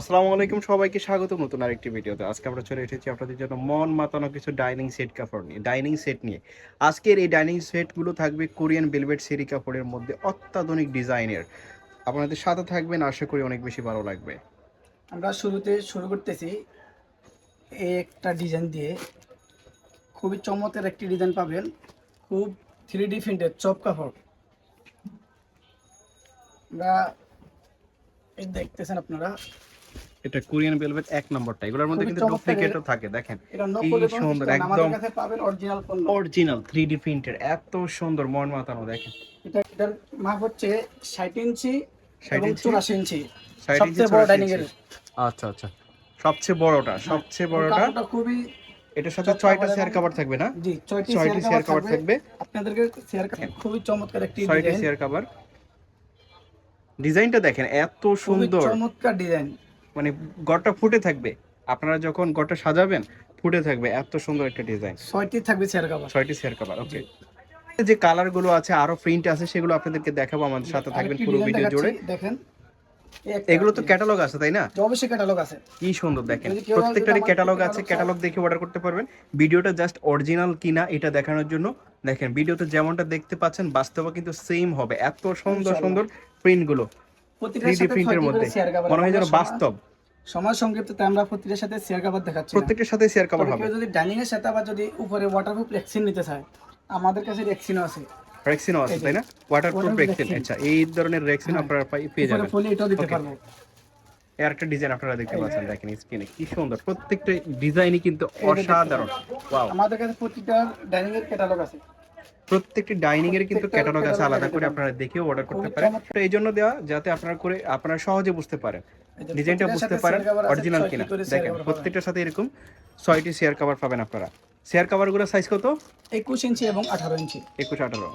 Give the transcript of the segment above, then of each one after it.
আসসালামু আলাইকুম, সবাইকে স্বাগত নতুন আরেকটি ভিডিওতে। আজকে আমরা চলে এসেছি আপনাদের জন্য মন মাতানো কিছু ডাইনিং সেট কাপড় নিয়ে ডাইনিং সেট নিয়ে। আজকের এই ডাইনিং সেটগুলো থাকবে কোরিয়ান বেলভেট সেরি কাপড়ের মধ্যে অত্যাধুনিক ডিজাইনের। আপনাদের সাথে থাকবেন, আশা করি অনেক বেশি ভালো লাগবে। আমরা শুরুতে শুরু করতেছি এই একটা ডিজাইন দিয়ে। খুবই চমৎকার একটি ডিজাইন পাবেন। খুব থ্রি ডি প্রিন্টের চপ কাপড়। আমরা দেখতেছেন আপনারা। এটা কোরিয়ান বেলভেট এক নম্বরটা। এগুলোর মধ্যে কিন্তু ডুপ্লিকেটও থাকে দেখেন। এটা কি সুন্দর, একদম। অরিজিনাল পণ্য। অরিজিনাল থ্রি ডি প্রিন্টের এত সুন্দর মন মাতানো দেখেন। এটা এটার মাপ হচ্ছে ষাট ইঞ্চি এবং? চুরাশি ইঞ্চি। সবচেয়ে বড় ডাইনিং এর আচ্ছা আচ্ছা। সবচেয়ে বড়টা সবচেয়ে বড়টা। কাপড়টা খুবই এটার সাথে ছয়টা চেয়ার কভার থাকবে না? জি ছয়টি চেয়ার কভার থাকবে। আপনাদেরকে চেয়ার খুবই চমৎকার একটি ছয়টি চেয়ার কভার ডিজাইনটা দেখেন এত সুন্দর। চমৎকার ডিজাইন মানে গড়টা ফুটে থাকবে। আপনারা যখন গড়টা সাজাবেন ফুটে থাকবে। এত সুন্দর একটা ডিজাইন ছয়টি থাকবে চেয়ার কাভার ছয়টি চেয়ার কভার ওকে যে কালারগুলো আছে আরও প্রিন্ট আছে সেগুলো আপনাদেরকে দেখাবো আমাদের সাথে থাকবেন পুরো ভিডিও জুড়ে দেখেন। এগুলো তো ক্যাটালগ আছে তাই না? অবশ্যই ক্যাটালগ আছে। কি সুন্দর দেখেন। প্রত্যেকটারই ক্যাটালগ আছে ক্যাটালগ দেখে অর্ডার করতে পারবেন। ভিডিওটা জাস্ট অরিজিনাল কিনা এটা দেখানোর জন্য। দেখেন ভিডিওতে যেমনটা দেখতে পাচ্ছেন বাস্তবে কিন্তু সেম হবে। এত সুন্দর সুন্দর প্রিন্ট গুলো প্রতিটার সাথে প্রিন্টের মধ্যে। মনে হয় যেন বাস্তব। সময় সংক্ষিপ্ততে আমরা প্রতিটার সাথে চেয়ার কাভার দেখাচ্ছি না। সাথে শেয়ার কভার হবে। যদি ডাইনিং এর সাথে আবার যদি উপরে ওয়াটারপ্রুফ রেক্সিন নিতে চায় আমাদের কাছে রেক্সিনও আছে। রেক্সিনও আছে তাই না? ওয়াটারপ্রুফ রেক্সিন আচ্ছা এই ধরনের রেক্সিন হ্যাঁ। আপনারা পেয়ে যাবেন। ফলি এটাও দিতে পারব। এর একটা ডিজাইন আপনারা দেখতে পাচ্ছেন দেখেন স্ক্রিনে কি সুন্দর প্রত্যেকটা ডিজাইনই কিন্তু অসাধারণ। আমাদের কাছে প্রতিটা ডাইনিং এর ক্যাটালগ আছে। প্রত্যেকটি ডাইনিং এর কিন্তু ক্যাটালগ আছে আলাদা করে আপনারা দেখেও অর্ডার করতে পারেন। তো এই জন্য দেওয়া যাতে আপনারা করে আপনারা সহজে বুঝতে পারেন। ডিজাইনটা বুঝতে পারেন অরিজিনাল কিনা। দেখেন প্রত্যেকটার সাথে এরকম ছয়টি শেয়ার কভার পাবেন আপনারা। শেয়ার কভারগুলো সাইজ কত? একুশ ইঞ্চি এবং আঠারো ইঞ্চি। একুশ আঠারো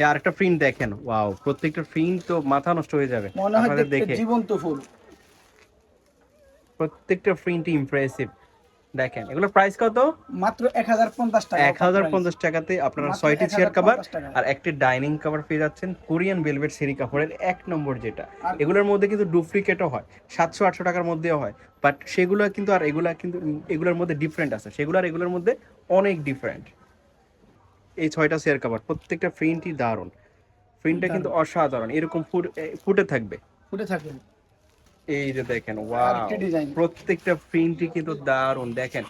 এই আরেকটা প্রিন্ট দেখেন ওয়াও প্রত্যেকটা প্রিন্ট তো মাথা নষ্ট হয়ে যাবে। মনে হয় দেখে। জীবন্ত ফুল। প্রত্যেকটা প্রিন্ট ইমপ্রেসিভ দেখেন এগুলো প্রাইস কত? মাত্র এক হাজার পঞ্চাশ টাকা এক হাজার পঞ্চাশ টাকাতে আপনারা চেয়ার কভার আর একটি ডাইনিং কভার পেয়ে যাচ্ছেন কোরিয়ান ভেলভেট সেরি কাপড়ের এক নম্বর যেটা। এগুলোর মধ্যে কিন্তু ডুপ্লিকেটও হয় টাকার মধ্যেও হয়। বাট সেগুলো কিন্তু আর এগুলা কিন্তু এগুলোর মধ্যে ডিফারেন্ট আছে। সেগুলো আর এগুলোর মধ্যে অনেক ডিফারেন্ট এই ছয়টা চেয়ার কভার প্রত্যেকটা প্রিন্টই দারুণ। প্রিন্টটা কিন্তু অসাধারণ। এরকম ফুটে থাকবে। ফুটে থাকবে। এই যে দেখেন ওয়াও। প্রত্যেকটা প্রিন্টই কিন্তু দারুণ। দেখেন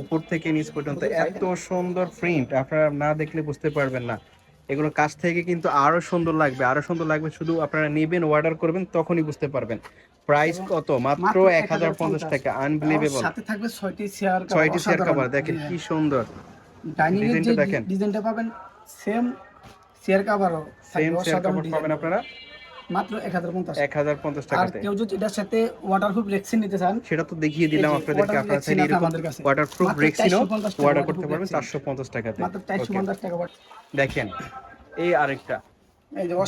উপর থেকে নিচ পর্যন্ত এত সুন্দর প্রিন্ট আপনারা না দেখলে বুঝতে পারবেন না। এগুলো কাছ থেকে কিন্তু আরও সুন্দর লাগবে আরও সুন্দর লাগবে। শুধু আপনারা নেবেন অর্ডার করবেন তখনই বুঝতে পারবেন। প্রাইস কত? মাত্র এক হাজার পঞ্চাশ টাকা আনবিলিভেবল সাথে থাকবে ছয়টি চেয়ার ছয়টি চেয়ার কভার দেখেন কি সুন্দর। ডাইনিং এর যে ডিজাইনটা দেখেন। ডিজাইনটা পাবেন সেম চেয়ার কাভারও সেম চেয়ার কাভার পাবেন আপনারা। মাত্র এক হাজার পঞ্চাশ এক হাজার পঞ্চাশ আর কেউ যদি এটার সাথে ওয়াটারপ্রুফ রেক্সিন নিতে চান সেটা তো দেখিয়ে দিলাম আপনাদেরকে water আপনারা চাইলে এরকম ওয়াটারপ্রুফ রেক্সিনও অর্ডার করতে পারবেন টাকাতে। মাত্র চারশো Okay, পঞ্চাশ টাকা দেখেন এই আরেকটা।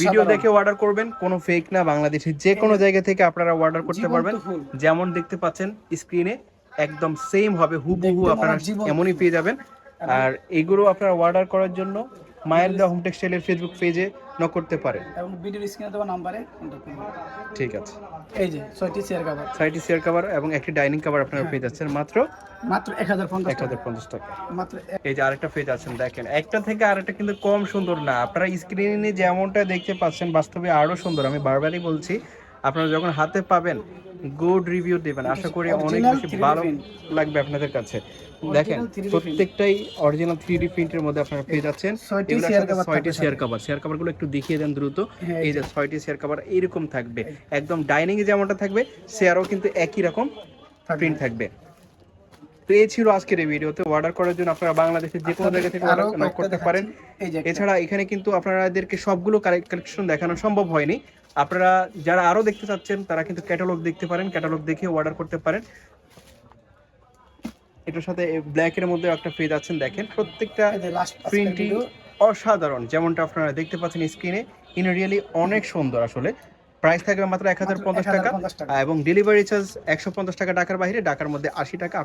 ভিডিও। দেখে অর্ডার করবেন কোনো ফেক না বাংলাদেশের যে কোনো জায়গা থেকে আপনারা অর্ডার করতে পারবেন। যেমন দেখতে পাচ্ছেন স্ক্রিনে একদম সেম হবে হুবহু আপনারা এমনই পেয়ে যাবেন। আর এগুলো আপনারা অর্ডার করার জন্য মায়ের দা হোম টেক্সটাইলের ফেসবুক পেজে নক করতে পারেন এবং ভিডিওর স্ক্রিনে দেওয়া নাম্বারে করবেন ঠিক আছে। এই যে ছয়টি চেয়ার কাভার ছয়টি চেয়ার কভার এবং একটি ডাইনিং কভার আপনারা পেয়ে যাচ্ছেন মাত্র মাত্র এক হাজার পঞ্চাশ এক হাজার পঞ্চাশ টাকা। মাত্র এই যে আরেকটা পেজ আছেন দেখেন। একটা থেকে আরেকটা কিন্তু কম সুন্দর না। আপনারা স্ক্রিনে যেমনটা দেখতে পাচ্ছেন বাস্তবে আরও সুন্দর। আমি বারবারই বলছি আপনারা যখন হাতে পাবেন গুড রিভিউ দেবেন। আশা করি অনেক বেশি ভালো লাগবে আপনাদের কাছে। দেখেন প্রত্যেকটাই অরিজিনাল থ্রি ডি প্রিন্টের মধ্যে আপনারা পেয়ে যাচ্ছেন। ছয়টি শেয়ার কাভার শেয়ার কাভারগুলো একটু দেখিয়ে দেন দ্রুত। হ্যাঁ, এই যে ছয়টি শেয়ার কাভার এরকম থাকবে। একদম ডাইনিং এ যেমনটা থাকবে শেয়ারও কিন্তু একই রকম প্রিন্ট থাকবে। এই ছিল আজকের এই ভিডিওতে অর্ডার করার জন্য আপনারা বাংলাদেশের যে কোনো জায়গা থেকে অর্ডার করতে পারেন। এছাড়া এখানে কিন্তু আপনাদেরকে সবগুলো কালেকশন দেখানো সম্ভব হয়নি। আপনারা যারা আরও দেখতে চাচ্ছেন তারা কিন্তু ক্যাটালগ দেখতে পারেন ক্যাটালগ দেখে অর্ডার করতে পারেন। এটার সাথে ব্ল্যাক এর মধ্যে একটা পেজ আছেন দেখেন। প্রত্যেকটা প্রিন্টই অসাধারণ যেমনটা আপনারা দেখতে পাচ্ছেন স্ক্রিনে ইন রিয়েলি অনেক সুন্দর আসলে। প্রাইস থাকবে মাত্র এক হাজার পঞ্চাশ টাকা। এবং ডেলিভারি চার্জ একশো পঞ্চাশ টাকা ঢাকার বাইরে। ঢাকার মধ্যে আশি টাকা।